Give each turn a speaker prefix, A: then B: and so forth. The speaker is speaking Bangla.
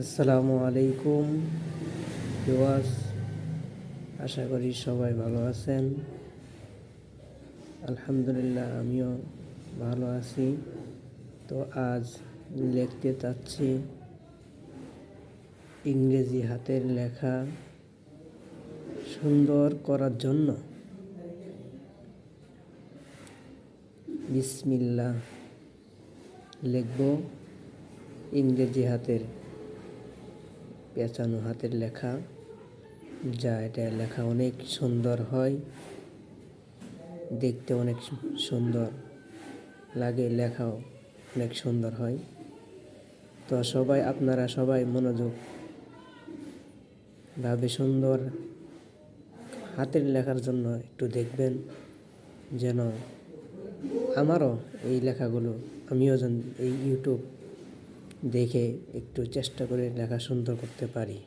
A: আসসালামু আলাইকুম বিওয়াস আশা করি সবাই ভালো আছেন। আলহামদুলিল্লাহ, আমিও ভালো আছি। তো আজ লিখতে চাচ্ছি ইংরেজি হাতের লেখা সুন্দর করার জন্য। বিসমিল্লাহ লিখব ইংরেজি হাতের পেঁচানো হাতের লেখা, যা এটা লেখা অনেক সুন্দর হয়। দেখতে অনেক সুন্দর লাগে, লেখাও অনেক সুন্দর হয়। তো সবাই, আপনারা সবাই মনোযোগ ভাবে সুন্দর হাতের লেখার জন্য একটু দেখবেন, যেন আমারও এই লেখাগুলো, আমিও যেন এই ইউটিউব দেখে একটু চেষ্টা করে লেখা সুন্দর করতে পারি।